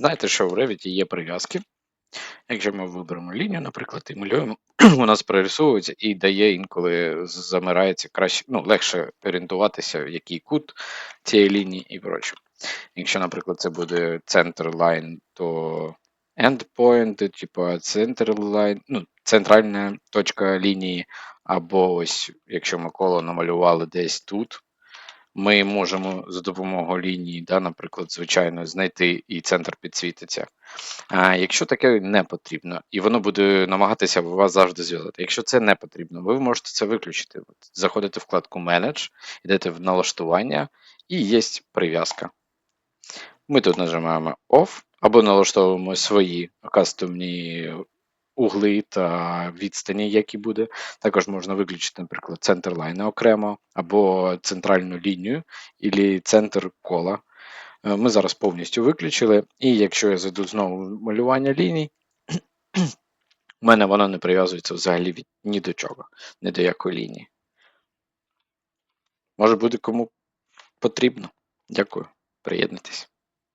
Знаєте, що в Revit є прив'язки. Якщо ми виберемо лінію, наприклад, і малюємо, у нас і дає інколи замирається краще, ну, легше орієнтуватися, в який кут цієї лінії і проче. Якщо, наприклад, це буде центр line, то endpoint, типу центр line, ну, центральна точка лінії, або ось, якщо ми коло намалювали десь тут, ми можемо за допомогою лінії, да, наприклад, звичайно, знайти і центр підсвітиться. А якщо таке не потрібно, і воно буде намагатися вас завжди зв'язати. Якщо це не потрібно, ви можете це виключити. Заходите в вкладку Manage, йдете в налаштування і є прив'язка. Ми тут нажимаємо Off або налаштовуємо свої кастомні угли та відстані, які буде. Також можна виключити, наприклад, центр лайна окремо, або центральну лінію, або центр кола. Е, Ми зараз повністю виключили, і якщо я зайду знову в малювання ліній, у мене воно не прив'язується взагалі ні до чого, ні до якої лінії. Може буде кому потрібно. Дякую. Приєднуйтесь.